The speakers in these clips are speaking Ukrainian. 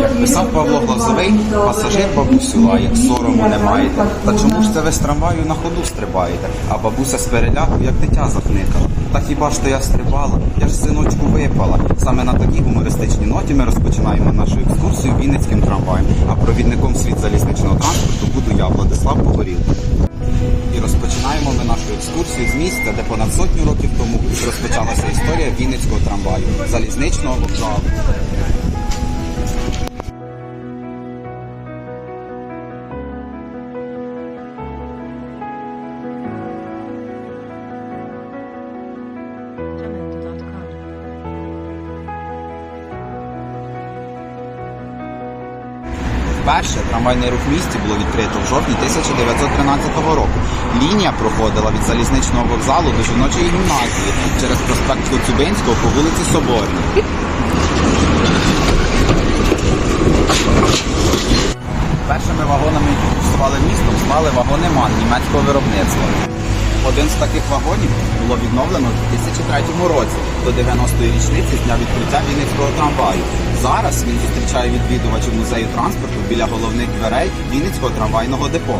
Як писав Павло Глазовий, пасажир бабусю лає, сорому не маєте. Та чому ж це ви з трамваю на ходу стрибаєте? А бабуся з переляку, як дитя захникала. Та хіба ж то я стрибала? Я ж синочку випала. Саме на такій гумористичній ноті ми розпочинаємо нашу екскурсію Вінницьким трамваєм. А провідником світ залізничного транспорту буду я, Владислав Погорілко. І розпочинаємо ми нашу екскурсію з місця, де понад сотню років тому розпочалася історія Вінницького трамваю, залізничного вокзалу. Вперше трамвайний рух в місті було відкрито в жовтні 1913 року. Лінія проходила від залізничного вокзалу до жіночої гімназії через проспект Коцюбинського по вулиці Соборній. Першими вагонами, які курсували містом, стали вагони МАН німецького виробництва. Один з таких вагонів було відновлено у 2003 році до 90-ї річниці з дня відкриття Вінницького трамваю. Зараз він зустрічає відвідувачів музею транспорту біля головних дверей Вінницького трамвайного депо.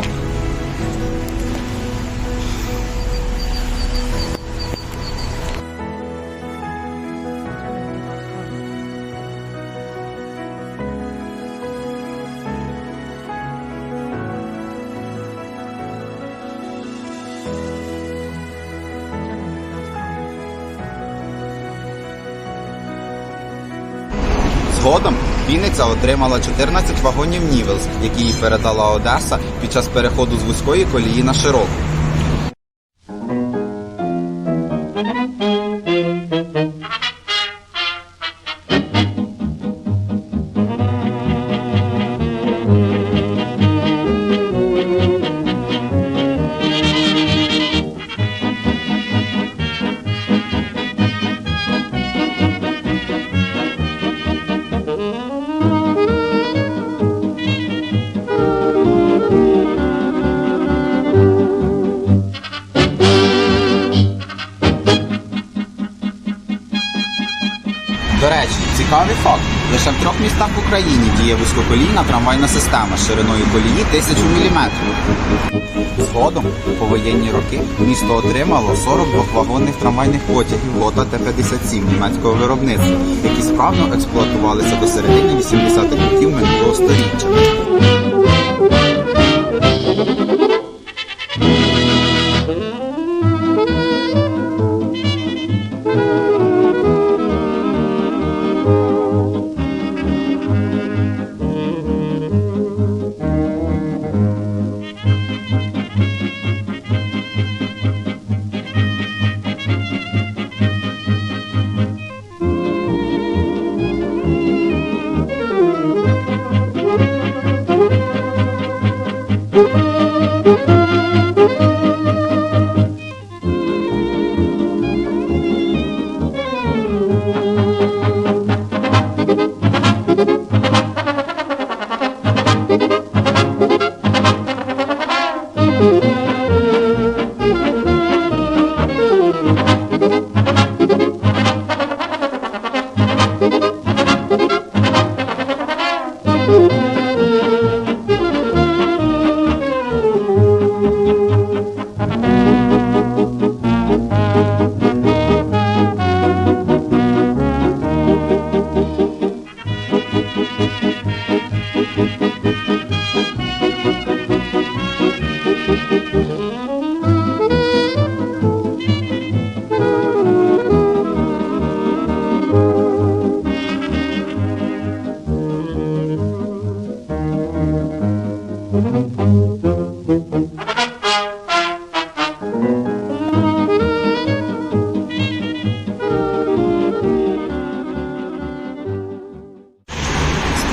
Згодом Вінниця отримала 14 вагонів Нівелс, які їй передала Одеса під час переходу з вузької колії на широку. Цікавий факт. Лише в трьох містах в Україні діє вузькоколійна трамвайна система шириною колії 1000 мм. Згодом, у повоєнні роки, місто отримало 42 вагонних трамвайних потягів ГОТА Т-57 німецького виробництва, які справно експлуатувалися до середини 80-х років минулого століття. З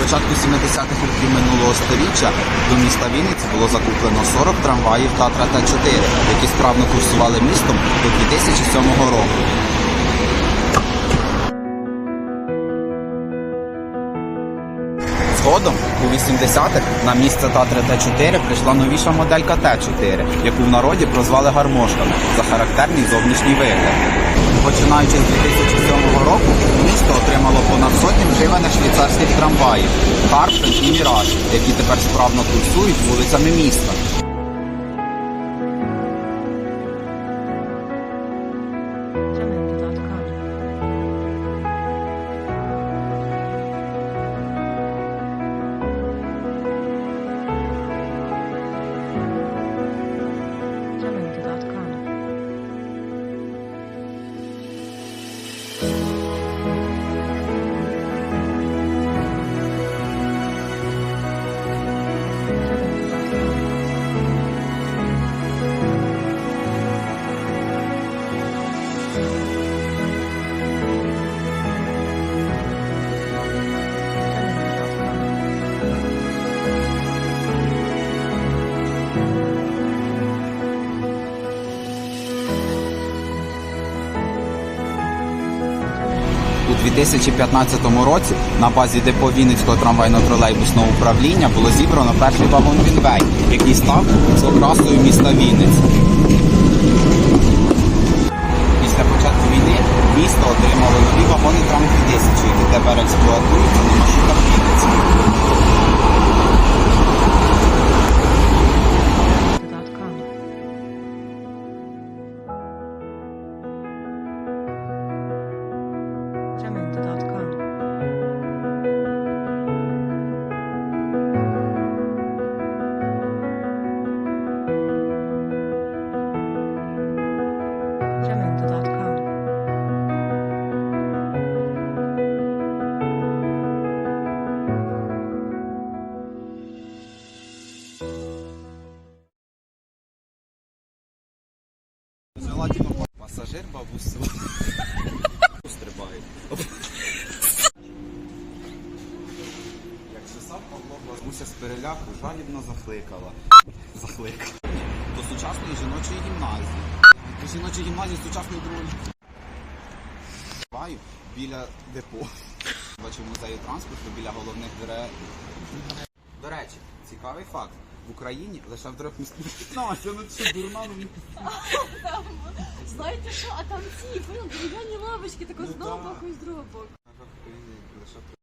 Початку 70-х років минулого століття до міста Вінниці було закуплено 40 трамваїв Татра Т-4, які справно курсували містом до 2007 року. Згодом у 80-х на місце Татри Т-4 прийшла новіша моделька Т-4, яку в народі прозвали гармошками за характерний зовнішній вигляд. Починаючи з 2007 року, вживаних швейцарських трамваїв Харфен і Міраж, які тепер справно курсують вулицями міста. 2015 році на базі депо Вінницького трамвайно-тролейбусного управління було зібрано перший вагон Вінвей, який став окрасою міста Вінниць. Пасажир бабусю. Стрибає. Як чесав Павло, бабуся з переляку жалібно захликала. Захликала. До сучасної жіночої гімназії. До жіночої гімназії сучасної другої. Біля депо. Бачу в музеї транспорту біля головних дверей. До речі, цікавий факт. В Україні лише в трьох містах. Ну це дурна, ну Знаєте що, а там ці, понял, дерев'яні лавочки, тако з одного да. боку і з другого боку. Лише